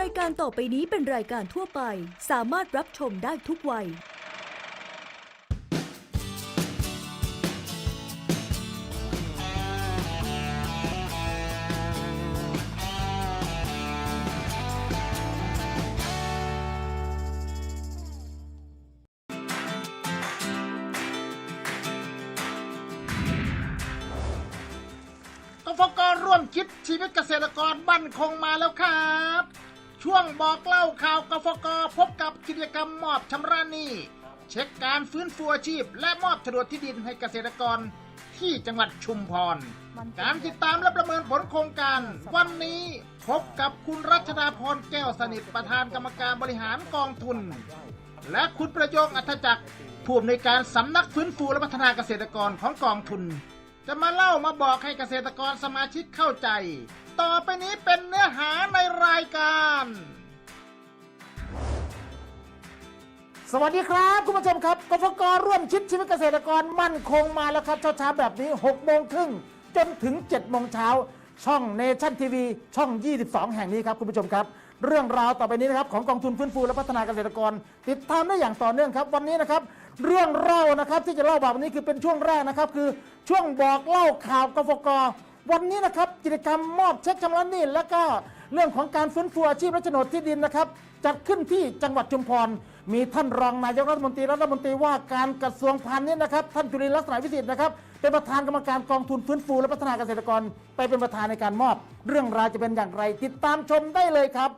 รายการต่อไปนี้เป็นรายการทั่วไป สามารถรับชมได้ทุกวัย กฟกร่วมคิดชีวิตเกษตรกรบั่นคงมาแล้วครับ ช่วงบอกเล่าข่าวกฟกพบกับกิจกรรมมอบชำระหนี้เช็คการฟื้นฟูอาชีพ และมอบโฉนดที่ดินให้เกษตรกรที่จังหวัดชุมพร การติดตามและประเมินผลโครงการ วันนี้พบกับคุณรัชดาพรแก้วสนิทประธานกรรมการบริหารกองทุน และคุณประโยงอัธจักรผู้อำนวยการสำนักฟื้นฟูและพัฒนาเกษตรกรของกองทุน จะมาเล่ามาบอกให้เกษตรกรสมาชิกเข้าใจ ต่อไปนี้เป็นเนื้อหาในรายการ สวัสดีครับคุณผู้ชมครับกฟกร่วมชิดชีวิตเกษตรกรมั่นคงมาแล้วครับเช้าๆแบบนี้6โมงครึ่งจนถึง7โมงเช้าช่องเนชั่นทีวีช่อง 22 แห่งนี้ครับคุณผู้ชมครับ เรื่องราวต่อไปนี้นะครับของกองทุนฟื้นฟูและพัฒนาเกษตรกร ติดตามได้อย่างต่อเนื่องครับ วันนี้นะครับ เรื่องเล่านะครับที่จะเล่าแบบนี้คือเป็นช่วงแรกนะครับ คือช่วงบอกเล่าข่าวกฟก วันนี้นะครับกิจกรรมมอบเช็คชำระหนี้และก็เรื่องของการฟื้นฟูอาชีพและโฉนดที่ดินนะครับจัดขึ้นที่จังหวัดชุมพร มีท่านรองนายกรัฐมนตรีรัฐมนตรีว่าการกระทรวงพาณิชย์นะครับ ท่านจุลินทร์ลักษณะวิสิทธิ์นะครับเป็นประธานกรรมการกองทุนฟื้นฟูและพัฒนาเกษตรกร ไปเป็นประธานในการมอบ เรื่องราวจะเป็นอย่างไร ติดตามชมได้เลยครับ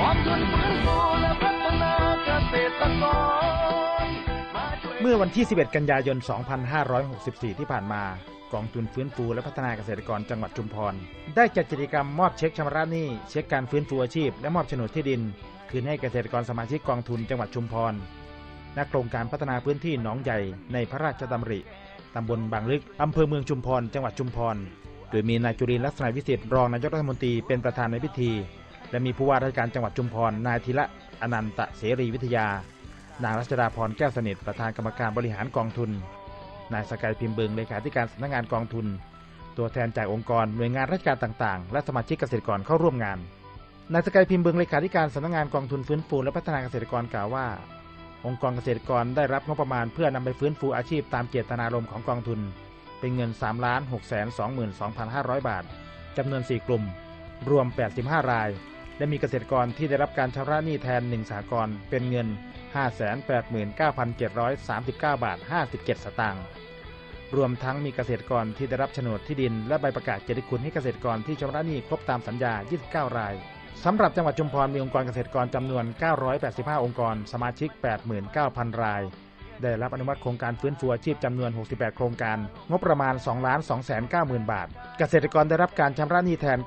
กองทุนฟื้นฟูและพัฒนาเกษตรกรมาช่วยเมื่อวันที่ 11 กันยายน 2564 ที่ผ่านมา กองทุนฟื้นฟูและพัฒนาเกษตรกรจังหวัดชุมพร ได้จัดกิจกรรมมอบเช็คชำระหนี้ เช็คการฟื้นฟูอาชีพ และมอบโฉนดที่ดิน คืนให้เกษตรกรสมาชิกกองทุนจังหวัดชุมพรณโครงการพัฒนาพื้นที่หนองใหญ่ในพระราชดำริตำบลบางลึกอำเภอเมืองชุมพร จังหวัดชุมพร โดยมีนายจุรินลักษณะวิสิทธิ์รองนายกรัฐมนตรีเป็นประธานในพิธี และมีผู้ว่าราชการจังหวัดชุมพร นายธีระอนันตเสรีวิทยา นางรัชดาพรแก้วสนิทประธานกรรมการบริหารกองทุน นายสกายพิมพ์เบิงเลขาธิการสำนักงานกองทุน ตัวแทนจากองค์กรหน่วยงานราชการต่างๆ และสมาชิกเกษตรกรเข้าร่วมงานนายสกายพิมพ์เบิงเลขาธิการสำนักงานกองทุนฟื้นฟูและพัฒนาเกษตรกรกล่าวว่า องค์กรเกษตรกรได้รับงบประมาณเพื่อนำไปฟื้นฟูอาชีพตามเจตนารมณ์ของกองทุน เป็นเงิน3 6 2 2 5 0 0 บาทจำนวน 4 กลุ่ม รวม 85 ราย และมีเกษตรกรที่ได้รับการชำระหนี้แทน1สหกรเป็นเงิน 589,739 บาท 57 สตางค์ รวมทั้งมีเกษตรกรที่ได้รับโฉนดที่ดิน และใบประกาศเกียรติคุณให้เกษตรกรที่ชำระหนี้ครบตามสัญญา 29 ราย สำหรับจังหวัดชุมพรมีองค์กรเกษตรกรจำนวน 985 องค์กร สมาชิก 89,000 ราย ได้รับอนุมัติโครงการฟื้นฟูอาชีพจำนวน 68 โครงการ งบประมาณ 2 2 9 0 0 0 0 บาท เกษตรกรได้รับการชำระหนี้แทน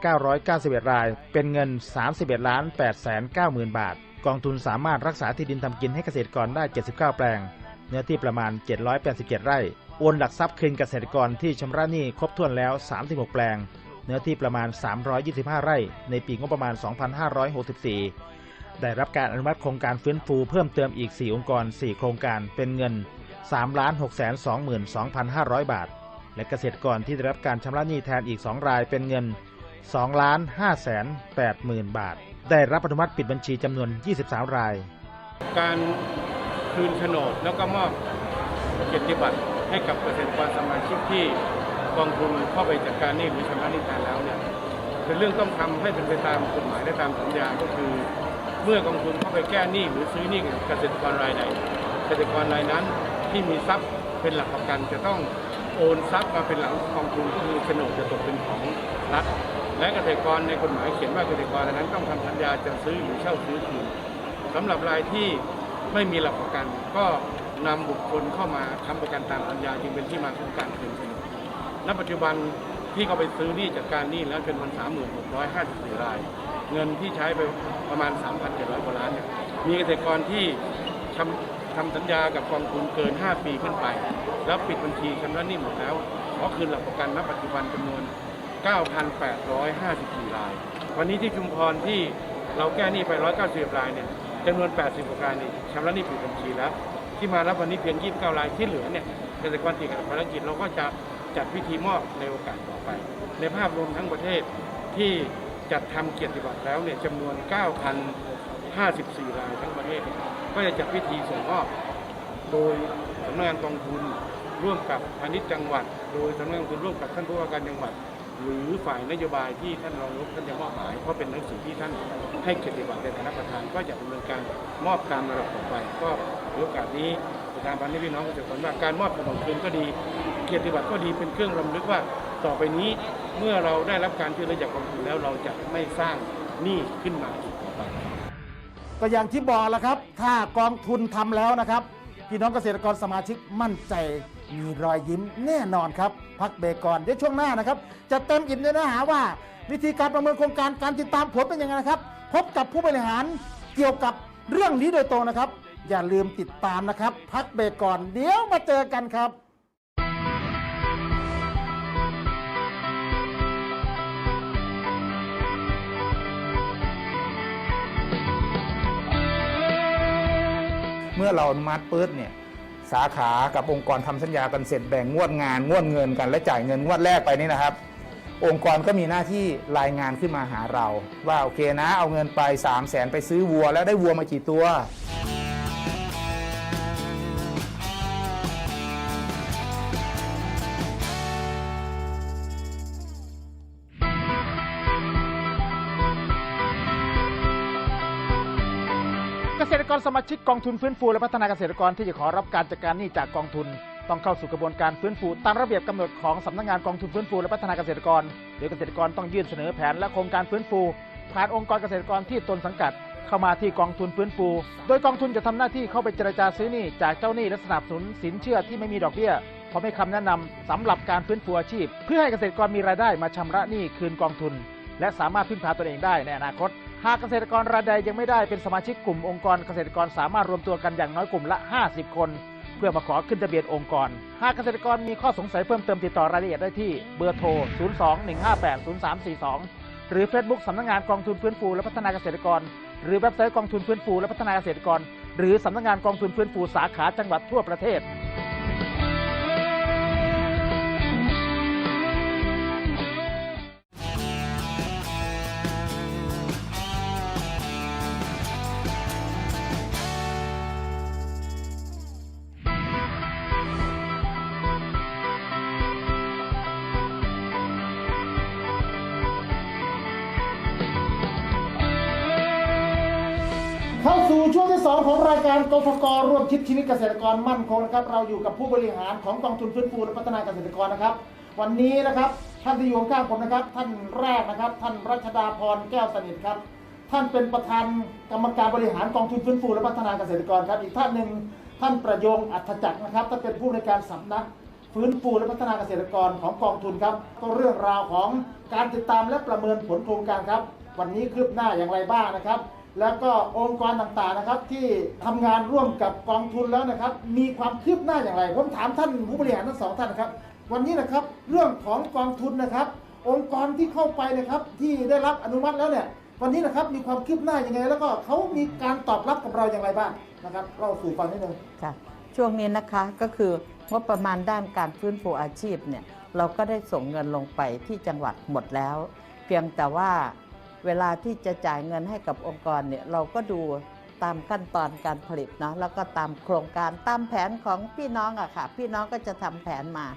991 ราย เป็นเงิน 31ล้าน8 9 0 0 0 0 บาท กองทุนสามารถรักษาที่ดินทำกินให้เกษตรกรได้ 79 แปลง เนื้อที่ประมาณ 787 ไร่โอนหลักทรัพย์คืนเกษตรกรที่ชำระหนี้ครบถ้วนแล้ว 36 แปลง เนื้อที่ประมาณ 325 ไร่ ในปีงบประมาณ 2564 ได้รับการอนุมัติโครงการฟื้นฟูเพิ่มเติมอีก 4 องค์กร 4 โครงการเป็นเงิน 3 6 2 2 5 0 0 บาท และเกษตรกรที่ได้รับการชำระหนี้แทนอีก 2 รายเป็นเงิน 2 5 8 0 0 0 0 บาท ได้รับอนุมัติปิดบัญชีจำนวน 23 ราย การคืนโฉนดแล้วก็มอบเกียรติบัตรให้กับเกษตรกรสมาชิกที่กองทุนเข้าไปจัดการหนี้หรือชำระหนี้แทนแล้วเนี่ยเป็นเรื่องต้องทำให้เป็นไปตามกฎหมายและตามสัญญาก็คือ เมื่อกองทุนเข้าไปแก้หนี้หรือซื้อหนี้กับเกษตรกรรายใดเกษตรกรรายนั้นที่มีทรัพย์เป็นหลักประกันจะต้องโอนทรัพย์มาเป็นหลังกองทุนคือโฉนดจะตกเป็นของรัฐ และเกษตรกรในกฎหมายเขียนว่าเกษตรกรรานั้นต้องทำสัญญาจะซื้อหรือเช่าซื้อคืนสำหรับรายที่ไม่มีหลักประกัน ก็นำบุคคลเข้ามาทำประกันตามสัญญาจึงเป็นที่มาของการคืนโฉนดณปัจจุบันที่เขาไปซื้อหนี้จากการหนี้แล้วเป็นวัน3654ราย เงินที่ใช้ไปประมาณ3,700กว่าล้านเนี่ยมีเกษตรกรที่ทำทำสัญญากับกองทุนเกิน 5 ปีขึ้นไป แล้วปิดบัญชีชำระหนี้หมดแล้วขอคืนหลักประกันณปัจจุบันจำนวน 9,854ราย วันนี้ที่ชุมพรที่เราแก้หนี้ไป 190 รายเนี่ยจำนวน 80กว่ารายนี่ชำระหนี้ปิดบัญชีแล้ว ที่มารับวันนี้เพียง 29 รายที่เหลือเนี่ยเกษตรกรติดกับภารกิจเราก็จะจัดพิธีมอบในโอกาสต่อไป ในภาพรวมทั้งประเทศที่จัดทำเกียรติบัตรแล้วเนี่ยจำนวน 9,054 รายทั้งประเทศ ก็จะจัดพิธีส่งมอบโดยสำนักงานกองทุนร่วมกับพาณิชย์จังหวัด โดยสำนักงานกองทุนร่วมกับท่านผู้ว่าการจังหวัด หรือฝ่ายนโยบายที่ท่านรองนายกท่านจะมอบหมายเพราะเป็นหนังสือที่ท่านให้เกียรติบัตรในฐานะประธาน ก็จะดำเนินการมอบตามระดับต่อไป ก็ในโอกาสนี้ประธานพันธ์พี่น้องเกษตรกรว่าการมอบขนมคืนก็ดี เกียรติบัตรก็ดีเป็นเครื่องรำลึกว่าต่อไปนี้เมื่อเราได้รับการช่วยเหลือจากกองทุนแล้วเราจะไม่สร้างหนี้ขึ้นมาอีกต่อไปก็อย่างที่บอกแล้วครับ ถ้ากองทุนทำแล้วนะครับ พี่น้องเกษตรกรสมาชิกมั่นใจมีรอยยิ้มแน่นอนครับ พักเบรกก่อนเดี๋ยวช่วงหน้านะครับ จะเต็มอิ่มในเนื้อหาว่า วิธีการประเมินโครงการการติดตามผลเป็นยังไงนะครับ พบกับผู้บริหารเกี่ยวกับเรื่องนี้โดยตรงนะครับ อย่าลืมติดตามนะครับ พักเบรกก่อนเดี๋ยวมาเจอกันครับ เมื่อเราอนุมัติปุ๊บเนี่ยสาขากับองค์กรทำสัญญากันเสร็จแบ่งงวดงานงวดเงินกันและจ่ายเงินงวดแรกไปนี่นะครับ องค์กรก็มีหน้าที่รายงานขึ้นมาหาเรา ว่าโอเคนะ เอาเงินไป 3 0 0แสนไปซื้อวัว แล้วได้วัวมากี่ตัว สมาชิกกองทุนฟื้นฟูและพัฒนาเกษตรกรที่จะขอรับการจัดการหนี้จากกองทุน ต้องเข้าสู่กระบวนการฟื้นฟูตามระเบียบกำหนดของสำนักงานกองทุนฟื้นฟูและพัฒนาเกษตรกรโดยเกษตรกรต้องยื่นเสนอแผนและโครงการฟื้นฟู ผ่านองค์กรเกษตรกรที่ตนสังกัด เข้ามาที่กองทุนฟื้นฟู โดยกองทุนจะทำหน้าที่เข้าไปเจรจาซื้อหนี้จากเจ้าหนี้และสนับสนุนสินเชื่อที่ไม่มีดอกเบี้ยพร้อมให้คำแนะนำสำหรับการฟื้นฟูอาชีพ เพื่อให้เกษตรกรมีรายได้มาชำระหนี้คืนกองทุน และสามารถพึ่งพาตนเองได้ในอนาคต หากเกษตรกรรายใดยังไม่ได้เป็นสมาชิกกลุ่มองค์กรเกษตรกรสามารถรวมตัวกันอย่างน้อยกลุ่มละ 50 คน เพื่อมาขอขึ้นทะเบียนองค์กร หากเกษตรกรมีข้อสงสัยเพิ่มเติมติดต่อรายละเอียดได้ที่เบอร์โทร 02-158-0342 หรือ Facebook สำนักงานกองทุนฟื้นฟูและพัฒนาเกษตรกร หรือเว็บไซต์กองทุนฟื้นฟูและพัฒนาเกษตรกร หรือสำนักงานกองทุนฟื้นฟูสาขาจังหวัดทั่วประเทศ ช่วงที่ 2 ของรายการกฟกร่วมคิดชีวิตเกษตรกรมั่นคงนะครับ เราอยู่กับผู้บริหารของกองทุนฟื้นฟูและพัฒนาเกษตรกรนะครับ วันนี้นะครับท่านที่อยู่ข้างผมนะครับ ท่านแรกนะครับ ท่านรัชดาพรแก้วสนิทครับ ท่านเป็นประธานกรรมการบริหารกองทุนฟื้นฟูและพัฒนาเกษตรกรครับ อีกท่านหนึ่งท่านประยงอัธจักรนะครับท่านเป็นผู้ในการสำนักฟื้นฟูและพัฒนาเกษตรกรของกองทุนครับ ก็เรื่องราวของการติดตามและประเมินผลโครงการครับ วันนี้คืบหน้าอย่างไรบ้างนะครับ แล้วก็องค์กรต่างๆนะครับ ที่ทำงานร่วมกับกองทุนแล้วนะครับ มีความคืบหน้าอย่างไรผมถามท่านผู้บริหารทั้งสองท่านนะครับ วันนี้นะครับเรื่องของกองทุนนะครับ องค์กรที่เข้าไปนะครับ ที่ได้รับอนุมัติแล้วเนี่ยวันนี้นะครับมีความคืบหน้ายังไง แล้วก็เขามีการตอบรับกับเราอย่างไรบ้างนะครับเราสู่ฟังนิดนึงค่ะช่วงนี้นะคะก็คืองบประมาณด้านการฟื้นฟูอาชีพเนี่ยเราก็ได้ส่งเงินลงไปที่จังหวัดหมดแล้ว เพียงแต่ว่า เวลาที่จะจ่ายเงินให้กับองค์กรเนี่ยเราก็ดูตามขั้นตอนการผลิตเนาะแล้วก็ตามโครงการตามแผนของพี่น้องอะค่ะ พี่น้องก็จะทำแผนมา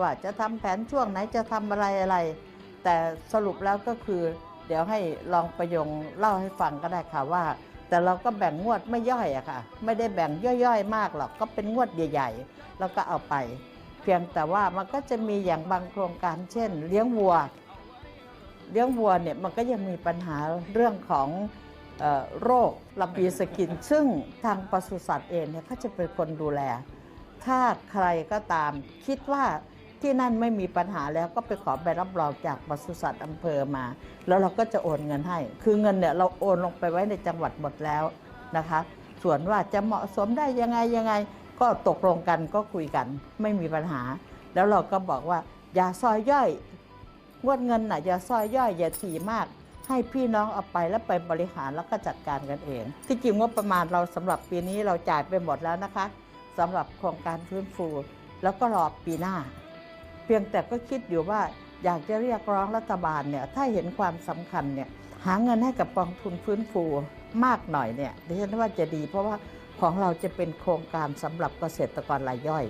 ว่าจะทำแผนช่วงไหนจะทำอะไรอะไร แต่สรุปแล้วก็คือ เดี๋ยวให้ลองประยงเล่าให้ฟังก็ได้ค่ะว่า แต่เราก็แบ่งงวดไม่ย่อยอะค่ะ ไม่ได้แบ่งย่อยๆ มากหรอกก็เป็นงวดใหญ่ ๆ แล้วก็เอาไป เพียงแต่ว่ามันก็จะมีอย่างบางโครงการเช่น เลี้ยงวัว เลี้ยงวัวเนี่ยมันก็ยังมีปัญหาเรื่องของโรคลำปีสกิน ซึ่งทางปศุสัตว์เองเนี่ยเขาจะเป็นคนดูแล ถ้าใครก็ตามคิดว่าที่นั่นไม่มีปัญหาแล้วก็ไปขอใบรับรองจากปศุสัตว์อำเภอมา แล้วเราก็จะโอนเงินให้ คือเงินเนี่ยเราโอนลงไปไว้ในจังหวัดหมดแล้วนะคะ ส่วนว่าจะเหมาะสมได้ยังไงยังไง ก็ตกลงกันก็คุยกันไม่มีปัญหา แล้วเราก็บอกว่าอย่าซอยย่อย งวดเงินน่ะอย่าซอยย่อยอย่าถี่มาก ให้พี่น้องเอาไปแล้วไปบริหารแล้วก็จัดการกันเอง ที่จริงงบประมาณเราสำหรับปีนี้เราจ่ายไปหมดแล้วนะคะสำหรับโครงการฟื้นฟู แล้วก็รอปีหน้า เพียงแต่ก็คิดอยู่ว่าอยากจะเรียกร้องรัฐบาลเนี่ยถ้าเห็นความสำคัญเนี่ยหาเงินให้กับกองทุนฟื้นฟูมากหน่อยเนี่ยดิฉันว่าจะดีเพราะว่าของเราจะเป็นโครงการสำหรับเกษตรกรรายย่อย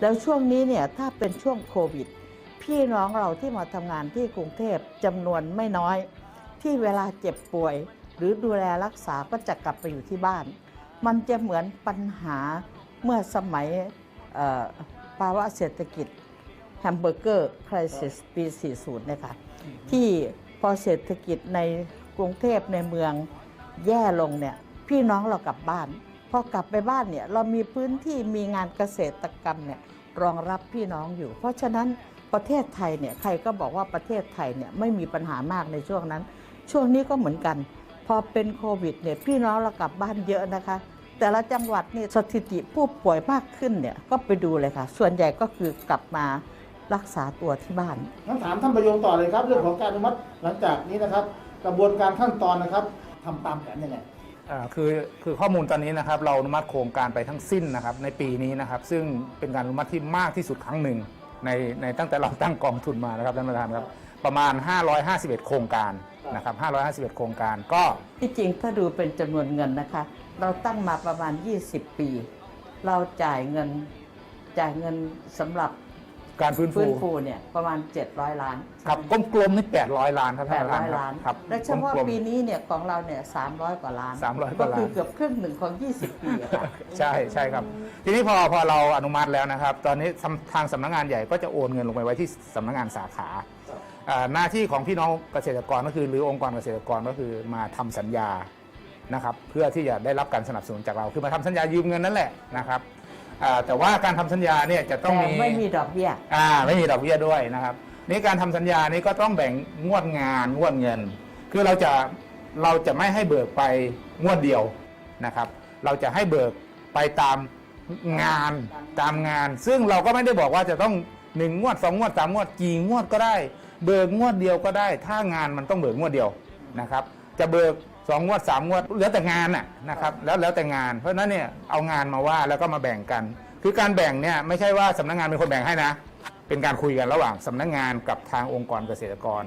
แล้วช่วงนี้เนี่ยถ้าเป็นช่วงโควิด พี่น้องเราที่มาทำงานที่กรุงเทพจำนวนไม่น้อย ที่เวลาเจ็บป่วย หรือดูแลรักษาก็จะกลับไปอยู่ที่บ้าน มันจะเหมือนปัญหาเมื่อสมัยภาวะเศรษฐกิจแฮมเบอร์เกอร์คริสสปี 40เนี่ยค่ะที่พอเศรษฐกิจในกรุงเทพในเมืองแย่ลงเนี่ยพี่น้องเรากลับบ้านพอกลับไปบ้านเนี่ยเรามีพื้นที่มีงานเกษตรกรรมเนี่ยรองรับพี่น้องอยู่ เพราะฉะนั้น ประเทศไทยเนี่ยใครก็บอกว่าประเทศไทยเนี่ยไม่มีปัญหามากในช่วงนั้น ช่วงนี้ก็เหมือนกัน พอเป็นโควิดเนี่ยพี่น้องเรากลับบ้านเยอะนะคะ แต่ละจังหวัดเนี่ยสถิติผู้ป่วยมากขึ้นเนี่ยก็ไปดูเลยค่ะ ส่วนใหญ่ก็คือกลับมารักษาตัวที่บ้านงั้นถามท่านประโยงต่อเลยครับเรื่องของการอนุมัติหลังจากนี้นะครับ กระบวนการขั้นตอนนะครับทำตามแผนยังไงอ่าคือคือข้อมูลตอนนี้นะครับเราอนุมัติโครงการไปทั้งสิ้นนะครับในปีนี้นะครับซึ่งเป็นการอนุมัติที่มากที่สุดครั้งหนึ่ง ในในตั้งแต่เราตั้งกองทุนมานะครับท่านประธานครับประมาณ 551 โครงการนะครับ551 โครงการก็ที่จริงถ้าดูเป็นจำนวนเงินนะคะ เราตั้งมาประมาณ 20 ปี เราจ่ายเงินจ่ายเงินสำหรับ การฟื้นฟื้ฟูนฟูเนี่ยประมาณ 700 ล้านครับกลมๆนี่800 ล้านครับท่านประธาน800ครับล้านครับและเฉพาะกลมๆ ปีนี้เนี่ยของเราเนี่ย300 กว่าล้าน300กว่าล้านก็คือเกือบครึ่งหนึ่งของ 20 ปีอะค่ะ ใช่ใช่ครับ ทีนี้พอพอเราอนุมัติแล้วนะครับ ตอนนี้ทำทางสำนักงานใหญ่ก็จะโอนเงินลงไปไว้ที่สำนักงานสาขาอ่าหน้าที่ของพี่น้องเกษตรกรก็คือ หรือองค์กรเกษตรกรก็คือมาทำสัญญานะครับ เพื่อที่จะได้รับการสนับสนุนจากเราคือมาทำสัญญายืมเงินนั่นแหละนะครับ อ่าแต่ว่าการทำสัญญาเนี่ยจะต้องแต่มีไม่มีดอกเบี้ย อ่าไม่มีดอกเบี้ยด้วยนะครับนี่การทำสัญญานี้ก็ต้องแบ่งงวดงานงวดเงิน คือเราจะเราจะไม่ให้เบิกไปงวดเดียวนะครับ เราจะให้เบิกไปตามงานตามงาน ซึ่งเราก็ไม่ได้บอกว่าจะต้องหนึ่งงวดสองงวดสามงวดกี่งวดก็ได้ เบิกงวดเดียวก็ได้ ถ้างานมันต้องเบิกงวดเดียวนะครับ จะเบิก สองงวดสามงวดแล้วแต่งานน่ะนะครับแล้วแล้วแต่งาน เพราะฉะนั้นเนี่ยเอางานมาว่าแล้วก็มาแบ่งกัน คือการแบ่งเนี่ยไม่ใช่ว่าสำนักงานเป็นคนแบ่งให้นะ เป็นการคุยกันระหว่างสำนักงานกับทางองค์กรเกษตรกร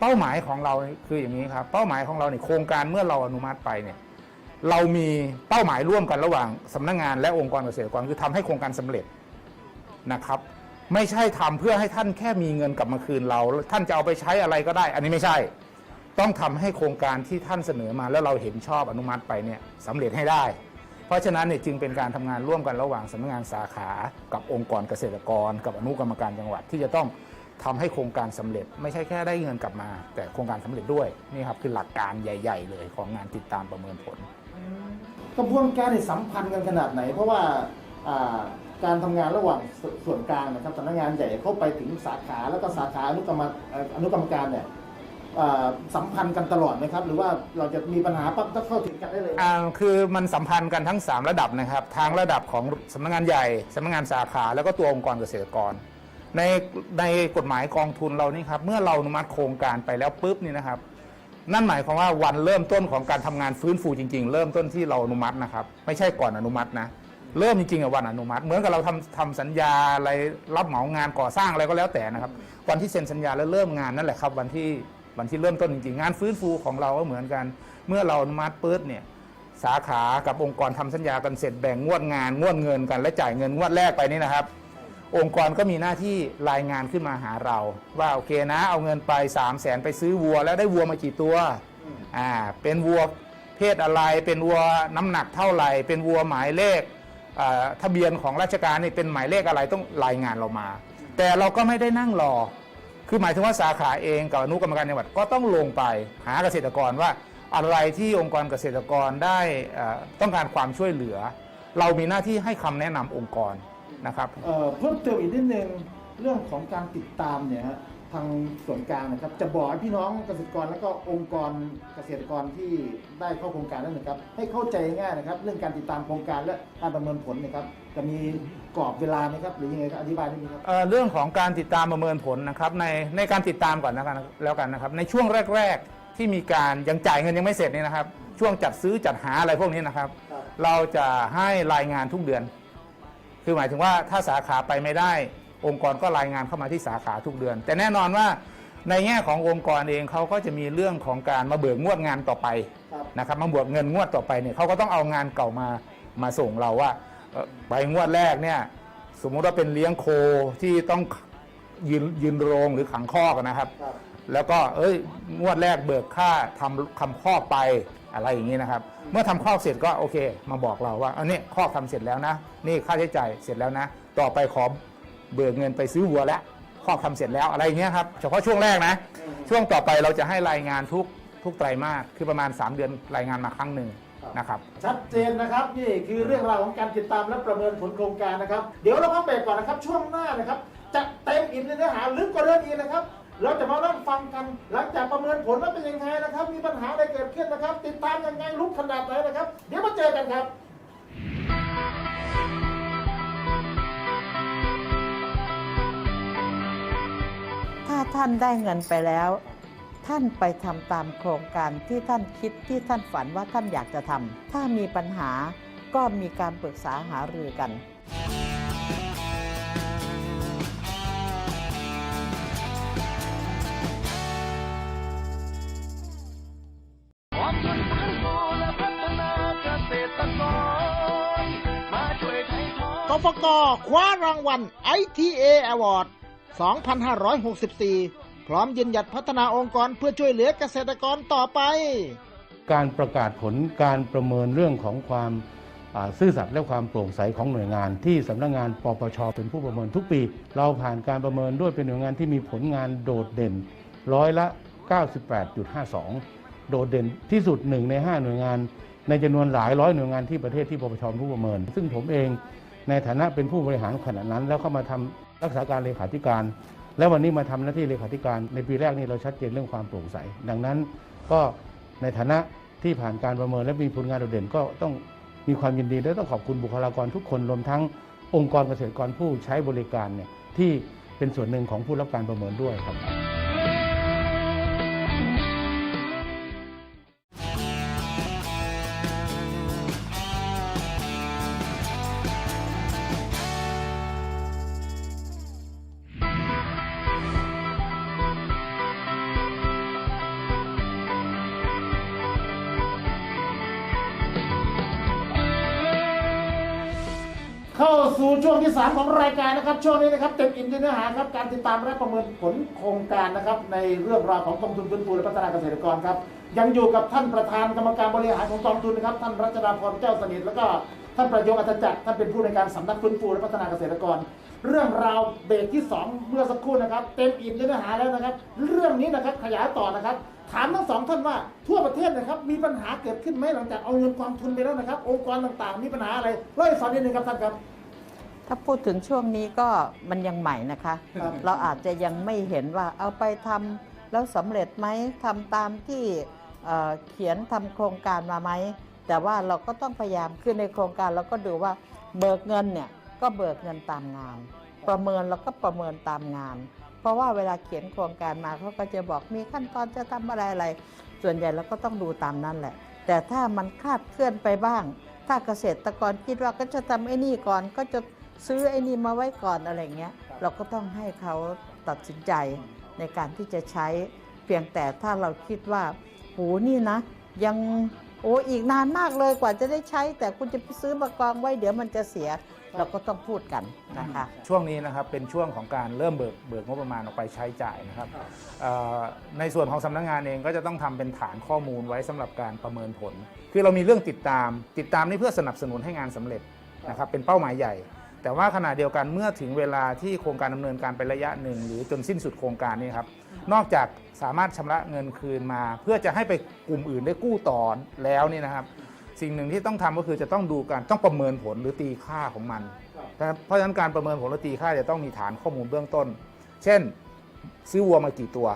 เป้าหมายของเราคืออย่างนี้ครับเป้าหมายของเราเนี่ยโครงการเมื่อเราอนุมัติไปเนี่ยเรามีเป้าหมายร่วมกันระหว่างสำนักงานและองค์กรเกษตรกรคือทำให้โครงการสำเร็จนะครับ ไม่ใช่ทำเพื่อให้ท่านแค่มีเงินกลับมาคืนเรา ท่านจะเอาไปใช้อะไรก็ได้ อันนี้ไม่ใช่ ต้องทำให้โครงการที่ท่านเสนอมาแล้วเราเห็นชอบอนุมัติไปเนี่ยสำเร็จให้ได้ เพราะฉะนั้นเนี่ยจึงเป็นการทำงานร่วมกันระหว่างสำนักงานสาขากับองค์กรเกษตรกร กับอนุกรรมการจังหวัดที่จะต้องทำให้โครงการสำเร็จไม่ใช่แค่ได้เงินกลับมา แต่โครงการสำเร็จด้วยนี่ครับคือหลักการใหญ่ ๆ เลยของงานติดตามประเมินผลกระบวนการนี่สัมพันธ์กันขนาดไหน เพราะว่าการทำงานระหว่างส่วนกลางนะครับสำนักงานใหญ่เข้าไปถึงสาขาแล้วก็สาขาอนุกรรมอนุกรรมการเนี่ย สัมพันธ์กันตลอดไหมครับ หรือว่าเราจะมีปัญหาปั๊บต้องเข้าถึงกันได้เลยอ่าคือมันสัมพันธ์กันทั้ง 3 ระดับนะครับทางระดับของสำนักงานใหญ่สำนักงานสาขาแล้วก็ตัวองค์กรเกษตรกร ในในกฎหมายกองทุนเรานี่ครับเมื่อเราอนุมัติโครงการไปแล้วปุ๊บนี่นะครับ นั่นหมายความว่าวันเริ่มต้นของการทำงานฟื้นฟูจริง ๆ เริ่มต้นที่เราอนุมัตินะครับ ไม่ใช่ก่อนอนุมัตินะเริ่มจริงๆอะวันอนุมัติ เหมือนกับเราทำทำสัญญาอะไรรับเหมางานก่อสร้างอะไรก็แล้วแต่นะครับ วันที่เซ็นสัญญาแล้วเริ่มงานนั่นแหละครับ วันที่ วันที่เริ่มต้นจริงๆ งานฟื้นฟูของเราก็เหมือนกัน เมื่อเราอนุมัติปุ๊บเนี่ยสาขากับองค์กรทำสัญญากันเสร็จแบ่งงวดงานงวดเงินกันและจ่ายเงินงวดแรกไปนี่นะครับ องค์กรก็มีหน้าที่รายงานขึ้นมาหาเรา ว่าโอเคนะ เอาเงินไป 3 0 0แสนไปซื้อวัว แล้วได้วัวมากี่ตัวอ่าเป็นวัวเพศอะไร เป็นวัวน้ำหนักเท่าไหร่ เป็นวัวหมายเลขทะเบียนของราชการนี่เป็นหมายเลขอะไรต้องรายงานเรามา แต่เราก็ไม่ได้นั่งรอ คือหมายถึงว่าสาขาเองกับอนุกรรมการจังหวัดก็ต้องลงไปหาเกษตรกรว่าอะไรที่องค์กรเกษตรกรได้ต้องการความช่วยเหลือ เรามีหน้าที่ให้คำแนะนำองค์กรนะครับเอ่อเพิ่มเติมอีกนิดนึงเรื่องของการติดตามเนี่ยฮะ ทางส่วนกลางนะครับ จะบอกให้พี่น้องเกษตรกรแล้วก็องค์กรเกษตรกรที่ได้เข้าโครงการนั้นนะครับ ให้เข้าใจง่ายนะครับ เรื่องการติดตามโครงการและการประเมินผลนะครับ จะมีกรอบเวลาไหมครับหรือยังไงครับอธิบายนิดนึงครับ เอ่อเรื่องของการติดตามประเมินผลนะครับในในการติดตามก่อนแล้วกันแล้วกันนะครับ ในช่วงแรก ๆ ที่มีการยังจ่ายเงินยังไม่เสร็จนี่นะครับ ช่วงจัดซื้อจัดหาอะไรพวกนี้นะครับ ครับ เราจะให้รายงานทุกเดือน คือหมายถึงว่าถ้าสาขาไปไม่ได้ องค์กรก็รายงานเข้ามาที่สาขาทุกเดือน แต่แน่นอนว่าในแง่ขององค์กรเองเขาก็จะมีเรื่องของการมาเบิกงวดงานต่อไปครับนะครับมาบวกเงินงวดต่อไปเนี่ยเขาก็ต้องเอางานเก่ามามาส่งเราว่าเอ่อไปงวดแรกเนี่ยสมมุติว่าเป็นเลี้ยงโคที่ต้องยืนยืนโรงหรือขังคอกนะครับครับแล้วก็เอ้ยงวดแรกเบิกค่าทำคำคอกไปอะไรอย่างนี้นะครับ เมื่อทำคอกเสร็จก็โอเค มาบอกเราว่าอันนี้คอกทำเสร็จแล้วนะ นี่ค่าใช้จ่ายเสร็จแล้วนะ ต่อไปขอ เบิกเงินไปซื้อวัวแล้วคอกทำเสร็จแล้วอะไรอย่างเงี้ยครับเฉพาะช่วงแรกนะ ช่วงต่อไปเราจะให้รายงานทุกทุกไตรมาสคือประมาณ 3 เดือนรายงานมาครั้งหนึ่งนะครับ ชัดเจนนะครับนี่คือเรื่องราวของการติดตามและประเมินผลโครงการนะครับ เดี๋ยวเราพักเบรกก่อนนะครับ ช่วงหน้านะครับ จะเต็มอิ่มในเนื้อหาลึกกว่าเรื่องนี้นะครับ เราจะมานั่งฟังกัน หลังจากประเมินผลว่าเป็นยังไงนะครับ มีปัญหาอะไรเกิดขึ้นนะครับ ติดตามยังไงลุกขนาดไหนนะครับ เดี๋ยวมาเจอกันครับ ถ้าท่านได้เงินไปแล้ว ท่านไปทำตามโครงการที่ท่านคิดที่ท่านฝันว่าท่านอยากจะทำถ้ามีปัญหาก็มีการปรึกษาหารือกันกองทุนฟื้นฟูและพัฒนาเกษตรกรมาช่วยไทยทอกฟกคว้ารางวัล ITA Award 2564 พร้อมยืนหยัดพัฒนาองค์กรเพื่อช่วยเหลือเกษตรกรต่อไป การประกาศผลการประเมินเรื่องของความซื่อสัตย์และความโปร่งใสของหน่วยงาน ที่สำนักงานปปชเป็นผู้ประเมินทุกปี เราผ่านการประเมินด้วยเป็นหน่วยงานที่มีผลงานโดดเด่นร้อยละ 98.52 โดดเด่นที่สุดหนึ่งใน 5 หน่วยงาน ในจำนวนหลายร้อยหน่วยงานที่ประเทศที่ปปชผู้ประเมิน ซึ่งผมเองในฐานะเป็นผู้บริหารขณะนั้นแล้วเข้ามาทำ รักษาการเลขาธิการ และวันนี้มาทำหน้าที่เลขาธิการในปีแรกนี่เราชัดเจนเรื่องความโปร่งใส ดังนั้นก็ในฐานะที่ผ่านการประเมินและมีผลงานโดดเด่นก็ต้องมีความยินดีและต้องขอบคุณบุคลากรทุกคนรวมทั้งองค์กรเกษตรกรผู้ใช้บริการเนี่ยที่เป็นส่วนหนึ่งของผู้รับการประเมินด้วยครับ นะครับช่วงนี้นะครับเต็มอิ่มด้วยเนื้อหาครับการติดตามและประเมินผลโครงการนะครับในเรื่องราวของกองทุนฟื้นฟูและพัฒนาเกษตรกรครับยังอยู่กับท่านประธานกรรมการบริหารของกองทุนนะครับท่านรัชดาพรแก้วสนิทแล้วก็ท่านประยงอัตจักรท่านเป็นผู้ในการสำนักฟื้นฟูและพัฒนาเกษตรกร เรื่องราวเบรกที่ 2 เมื่อสักครู่นะครับ เต็มอิ่มด้วยเนื้อหาแล้วนะครับ เรื่องนี้นะครับขยายต่อนะครับ ถามทั้งสองท่านว่าทั่วประเทศนะครับมีปัญหาเกิดขึ้นไหมหลังจากเอาเงินกองทุนไปแล้วนะครับ องค์กรต่างๆ มีปัญหาอะไรเล่าให้ฟังนิดนึงครับท่านครับ ถ้าพูดถึงช่วงนี้ก็มันยังใหม่นะคะครับเราอาจจะยังไม่เห็นว่าเอาไปทำแล้วสำเร็จไหมทำตามที่เอ่อเขียนทำโครงการมาไหม แต่ว่าเราก็ต้องพยายามคือในโครงการเราก็ดูว่าเบิกเงินเนี่ยก็เบิกเงินตามงาน ประเมินเราก็ประเมินตามงาน เพราะว่าเวลาเขียนโครงการมาเขาก็จะบอกมีขั้นตอนจะทำอะไรอะไร ส่วนใหญ่เราก็ต้องดูตามนั้นแหละ แต่ถ้ามันคลาดเคลื่อนไปบ้าง ถ้าเกษตรกรคิดว่าก็จะทำไอ้นี่ก่อนก็จะ ซื้อไอ้นี่มาไว้ก่อนอะไรเงี้ยเราก็ต้องให้เขาตัดสินใจในการที่จะใช้เพียงแต่ถ้าเราคิดว่าโหนี่นะ ยังโอ้อีกนานมากเลยกว่าจะได้ใช้ แต่คุณจะไปซื้อมากองไว้เดี๋ยวมันจะเสียเราก็ต้องพูดกันนะคะช่วงนี้นะครับเป็นช่วงของการเริ่มเบิกเบิกงบประมาณออกไปใช้จ่ายนะครับเอ่อในส่วนของสำนักงานเองก็จะต้องทำเป็นฐานข้อมูลไว้สำหรับการประเมินผล คือเรามีเรื่องติดตาม ติดตามนี่เพื่อสนับสนุนให้งานสำเร็จนะครับเป็นเป้าหมายใหญ่ แต่ว่าขณะเดียวกันเมื่อถึงเวลาที่โครงการดำเนินการไประยะหนึ่ง หรือจนสิ้นสุดโครงการนี้ครับนอกจากสามารถชำระเงินคืนมา เพื่อจะให้ไปกลุ่มอื่นได้กู้ต่อแล้วนี่นะครับ สิ่งหนึ่งที่ต้องทำก็คือจะต้องดูการต้องประเมินผลหรือตีค่าของมันนะครับเพราะฉะนั้นการประเมินผลและตีค่าจะต้องมีฐานข้อมูลเบื้องต้น เช่น ซื้อวัวมากี่ตัว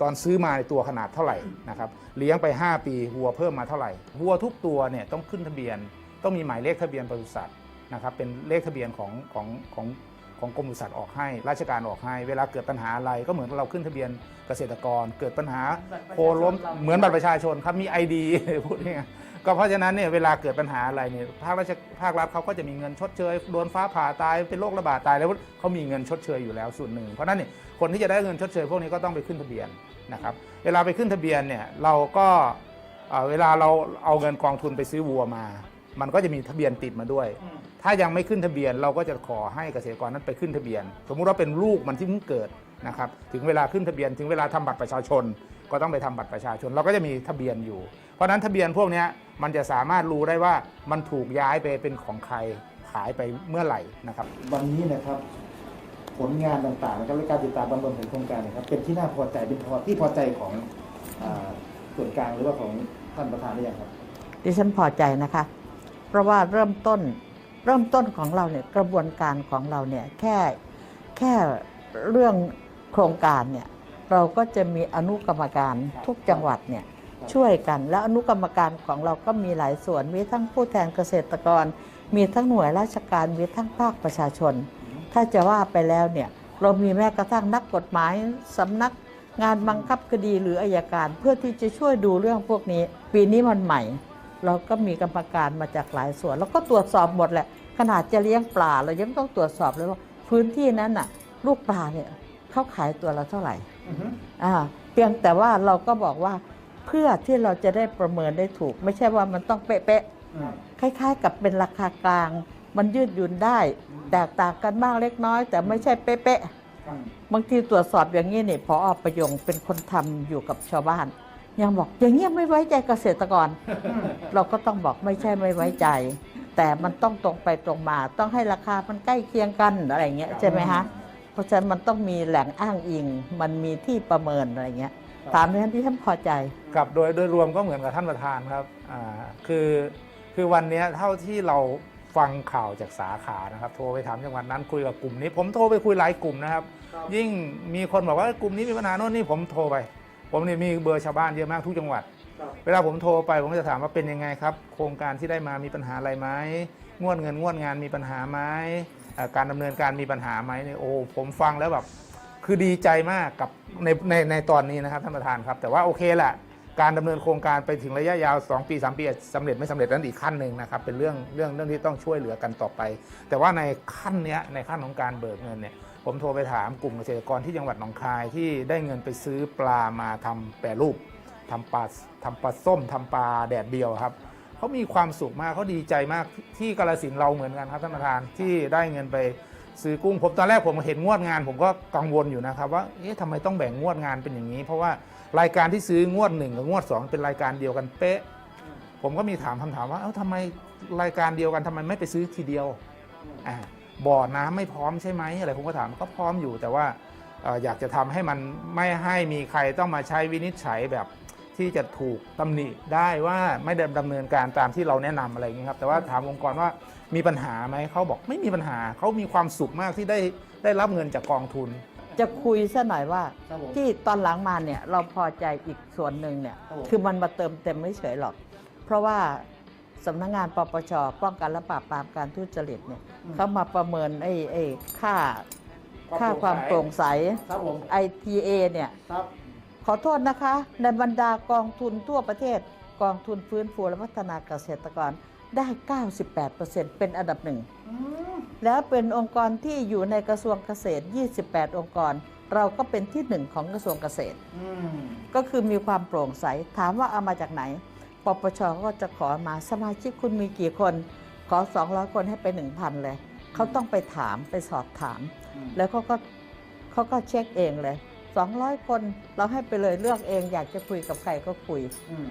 ตอนซื้อมาในตัวขนาดเท่าไหร่นะครับเลี้ยงไป 5 ปีวัวเพิ่มมาเท่าไหร่วัวทุกตัวเนี่ยต้องขึ้นทะเบียน ต้องมีหมายเลขทะเบียนปศุสัตว์ นะครับเป็นเลขทะเบียนของของของของกรมปศุสัตว์ออกให้ราชการออกให้ เวลาเกิดปัญหาอะไรก็เหมือนเราขึ้นทะเบียนเกษตรกร เกิดปัญหาโคล้มเหมือนบัตรประชาชนครับมี ID พูดง่ายๆก็เพราะฉะนั้นเนี่ยเวลาเกิดปัญหาอะไรเนี่ยภาคราชภาครัฐเขาก็จะมีเงินชดเชยโดนฟ้าผ่าตายเป็นโรคระบาดตายแล้วเขามีเงินชดเชยอยู่แล้วส่วนหนึ่ง เพราะฉะนั้นเนี่ยคนที่จะได้เงินชดเชยพวกนี้ก็ต้องไปขึ้นทะเบียนนะครับเวลาไปขึ้นทะเบียนเนี่ยเราก็เอ่อเวลาเราเอาเงินกองทุนไปซื้อวัวมา มันก็จะมีทะเบียนติดมาด้วย ถ้ายังไม่ขึ้นทะเบียนเราก็จะขอให้เกษตรกรนั้นไปขึ้นทะเบียน สมมุติว่าเป็นลูกมันที่เพิ่งเกิดนะครับถึงเวลาขึ้นทะเบียนถึงเวลาทำบัตรประชาชน ก็ต้องไปทำบัตรประชาชน เราก็จะมีทะเบียนอยู่ เพราะฉะนั้นทะเบียนพวกเนี้ยมันจะสามารถรู้ได้ว่ามันถูกย้ายไปเป็นของใครขายไปเมื่อไหร่นะครับ วันนี้นะครับผลงานต่างๆนะครับและการติดตามประเมินผลโครงการนะครับเป็นที่น่าพอใจเป็นพอที่พอใจของอาส่วนกลางหรือว่าของท่านประธานหรือยังครับดิฉันพอใจนะคะเพ ราะว่าเริ่มต้นเริ่มต้นของเราเนี่ยกระบวนการของเราเนี่ยแค่แค่เรื่องโครงการเนี่ยเราก็จะมีอนุกรรมการทุกจังหวัดเนี่ยช่วยกัน แล้วอนุกรรมการของเราก็มีหลายส่วน มีทั้งผู้แทนเกษตรกร มีทั้งหน่วยราชการมีทั้งภาคประชาชน ถ้าจะว่าไปแล้วเนี่ยเรามีแม้กระทั่งนักกฎหมายสำนักงานบังคับคดีหรืออายการ เพื่อที่จะช่วยดูเรื่องพวกนี้ ปีนี้มันใหม่ เราก็มีกรรมการมาจากหลายส่วน แล้วก็ตรวจสอบหมดแหละ ขนาดจะเลี้ยงปลาเรายังต้องตรวจสอบเลยว่าพื้นที่นั้นน่ะ ลูกปลาเนี่ยเขาขายตัวละเท่าไหร่อ่าเพียงแต่ว่าเราก็บอกว่าเพื่อที่เราจะได้ประเมินได้ถูก ไม่ใช่ว่ามันต้องเป๊ะๆคล้าย ๆ กับเป็นราคากลาง มันยืดหยุ่นได้ แตกต่างกันบ้างเล็กน้อย แต่ไม่ใช่เป๊ะๆบางทีตรวจสอบอย่างนี้เนี่ยพอประยงเป็นคนทำอยู่กับชาวบ้าน ยังบอกอย่างเงี้ยไม่ไว้ใจเกษตรกร เราก็ต้องบอกไม่ใช่ไม่ไว้ใจ แต่มันต้องตรงไปตรงมา ต้องให้ราคามันใกล้เคียงกันอะไรเงี้ยใช่ไหมฮะเพราะฉะนั้นมันต้องมีแหล่งอ้างอิง มันมีที่ประเมินอะไรเงี้ยตามนั้นที่ท่านพอใจครับโดยโดยรวมก็เหมือนกับท่านประธานครับอ่าคือคือวันเนี้ยเท่าที่เราฟังข่าวจากสาขานะครับ โทรไปถามจังหวัดนั้นคุยกับกลุ่มนี้ ผมโทรไปคุยหลายกลุ่มนะครับ ยิ่งมีคนบอกว่ากลุ่มนี้มีปัญหาโน่นนี่ผมโทรไป ผมเนี่ยมีเบอร์ชาวบ้านเยอะมากทุกจังหวัด เวลาผมโทรไปผมก็จะถามว่าเป็นยังไงครับ โครงการที่ได้มามีปัญหาอะไรไหมงวดเงินงวดงานมีปัญหาไหมอ่าการดำเนินการมีปัญหาไหมเนี่ยโอ้ผมฟังแล้วแบบคือดีใจมากกับในในในตอนนี้นะครับท่านประธานครับ แต่ว่าโอเคแหละการดำเนินโครงการไปถึงระยะยาว 2 ปี 3 ปีอาจสำเร็จไม่สำเร็จนั้นอีกขั้นหนึ่งนะครับเป็นเรื่องเรื่องเรื่องที่ต้องช่วยเหลือกันต่อไป แต่ว่าในขั้นเนี้ยในขั้นของการเบิกเงินเนี่ย ผมโทรไปถามกลุ่มเกษตรกรที่จังหวัดหนองคายที่ได้เงินไปซื้อปลามาทำแปรรูปทำปลาทำปลาส้มทำปลาแดดเดียวครับเขามีความสุขมากเขาดีใจมากที่กาลสินเราเหมือนกันครับท่านประธานที่ได้เงินไปซื้อกุ้งผมตอนแรกผมเห็นงวดงาน ผมก็กังวลอยู่นะครับว่าเอ๊ะทำไมต้องแบ่งงวดงานเป็นอย่างนี้ เพราะว่ารายการที่ซื้องวดหนึ่งกับงวดสองเป็นรายการเดียวกันเป๊ะ ผมก็มีถามคำถามว่าเอ้าทำไมรายการเดียวกันทำไมไม่ไปซื้อทีเดียวอ่า บ่อน้ำไม่พร้อมใช่ไหมอะไรผมก็ถามก็พร้อมอยู่ แต่ว่าเอ่ออยากจะทำให้มันไม่ให้มีใครต้องมาใช้วินิจฉัยแบบที่จะถูกตำหนิได้ว่าไม่ได้ดำเนินการตามที่เราแนะนำอะไรอย่างนี้ครับแต่ว่าถามองค์กรว่ามีปัญหาไหมเขาบอกไม่มีปัญหาเขามีความสุขมากที่ได้ได้รับเงินจากกองทุน จะคุยซะหน่อยว่าครับผมที่ตอนหลังมาเนี่ยเราพอใจอีกส่วนหนึ่งเนี่ยครับผมคือมันมาเติมเต็มไม่เฉยหรอก เพราะว่า สำนักงานปปชป้องกันและปราบปรามการทุจริตเนี่ยเขามาประเมินไอ้ไอ้ค่าค่าความโปร่งใส ครับผม ITA เนี่ยครับ ขอโทษนะคะ ในบรรดากองทุนทั่วประเทศ กองทุนฟื้นฟูและพัฒนาเกษตรกรได้ 98%เป็นอันดับหนึ่งแล้วเป็นองค์กรที่อยู่ในกระทรวงเกษตร 28 องค์กร เราก็เป็นที่หนึ่งของกระทรวงเกษตร อืมก็คือมีความโปร่งใส ถามว่าเอามาจากไหน ปปชก็จะขอมาสมาชิกคุณมีกี่คน ขอ 200 คนให้ไป 1,000 เลย เขาต้องไปถามไปสอบถามอืมแล้วเขาก็เขาก็เช็คเองเลย 200 คนเราให้ไปเลยเลือกเอง อยากจะคุยกับใครก็คุยอืม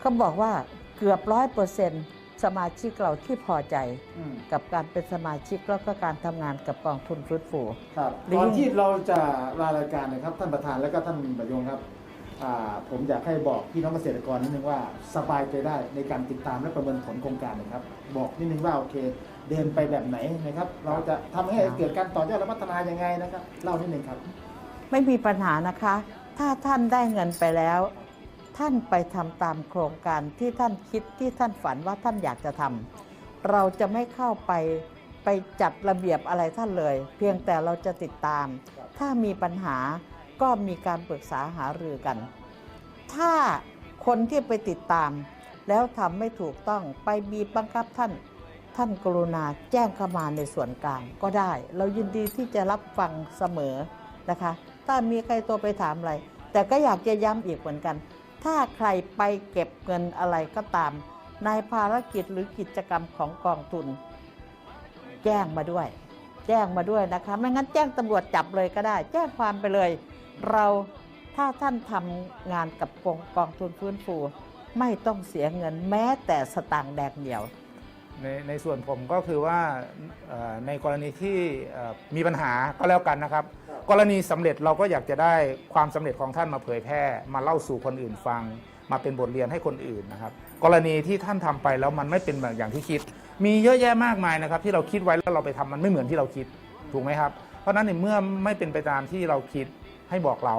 เขาบอกว่าเกือบร้อยเปอร์เซ็นต์สมาชิกเราที่พอใจอืมกับการเป็นสมาชิกแล้วก็การทำงานกับกองทุนฟื้นฟูครับหรือก่อนที่เราจะลารายการนะครับ ท่านประธานและก็ท่านประยงครับอ่า ผมอยากให้บอกพี่น้องเกษตรกรนิดนึงว่าสบายใจได้ในการติดตามและประเมินผลโครงการนะครับ บอกนิดนึงว่าโอเค เดินไปแบบไหนนะครับ เราจะทำให้เกิดการต่อยอดและพัฒนายังไงนะครับเล่านิดนึงครับ ไม่มีปัญหานะคะ ถ้าท่านได้เงินไปแล้ว ท่านไปทำตามโครงการที่ท่านคิดที่ท่านฝันว่าท่านอยากจะทำเราจะไม่เข้าไปไปจัดระเบียบอะไรท่านเลย เพียงแต่เราจะติดตาม ถ้ามีปัญหา ก็มีการปรึกษาหารือกัน ถ้าคนที่ไปติดตาม แล้วทำไม่ถูกต้องไปบีบบังคับท่าน ท่านกรุณาแจ้งเข้ามาในส่วนกลางก็ได้ เรายินดีที่จะรับฟังเสมอนะคะ ถ้ามีใครตัวไปถามอะไร แต่ก็อยากจะย้ำอีกเหมือนกัน ถ้าใครไปเก็บเงินอะไรก็ตาม ในภารกิจหรือกิจกรรมของกองทุน แจ้งมาด้วย แจ้งมาด้วยนะคะ ไม่งั้นแจ้งตำรวจจับเลยก็ได้ แจ้งความไปเลย เราถ้าท่านทำงานกับกองกองทุนฟื้นฟู ไม่ต้องเสียเงินแม้แต่สตางค์แดงเดียว ในในส่วนผมก็คือว่าเอ่อในกรณีที่เอ่อมีปัญหาก็แล้วกันนะครับ กรณีสำเร็จเราก็อยากจะได้ความสำเร็จของท่านมาเผยแพร่ มาเล่าสู่คนอื่นฟัง มาเป็นบทเรียนให้คนอื่นนะครับ กรณีที่ท่านทำไปแล้วมันไม่เป็นแบบอย่างที่คิด มีเยอะแยะมากมายนะครับ ที่เราคิดไว้แล้วเราไปทำมันไม่เหมือนที่เราคิดถูกไหมครับ เพราะฉะนั้นในเมื่อไม่เป็นไปตามที่เราคิด ให้บอกเรา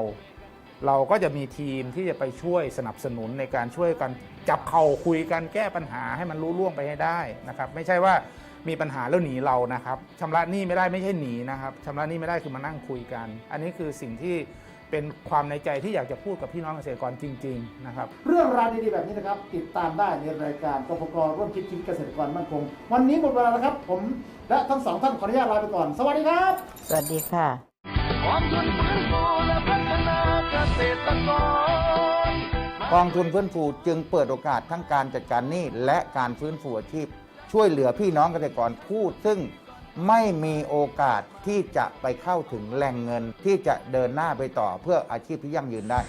เราก็จะมีทีมที่จะไปช่วยสนับสนุนในการช่วยกันจับเข่าคุยกันแก้ปัญหาให้มันรู้ล่วงไปให้ได้นะครับ ไม่ใช่ว่ามีปัญหาแล้วหนีเรานะครับชำระหนี้ไม่ได้ไม่ใช่หนีนะครับชำระหนี้ไม่ได้คือมานั่งคุยกัน อันนี้คือสิ่งที่เป็นความในใจที่อยากจะพูดกับพี่น้องเกษตรกรจริง ๆ นะครับ เรื่องราวดีๆแบบนี้นะครับ ติดตามได้ในรายการกฟกร่วมคิดชีวิตเกษตรกรมั่นคง วันนี้หมดเวลาแล้วครับ ผมและทั้งสองท่านขออนุญาตลาไปก่อน สวัสดีครับ สวัสดีค่ะก องทุนฟื้นฟูและพัฒนาเกษตรกรกองทุนฟื้นฟูจึงเปิดโอกาสทั้งการจัดการหนี้และการฟื้นฟูอาชีพ ช่วยเหลือพี่น้องเกษตรกรผู้ซึ่งไม่มีโอกาสที่จะไปเข้าถึงแหล่งเงินที่จะเดินหน้าไปต่อเพื่ออาชีพที่ยั่งยืนได้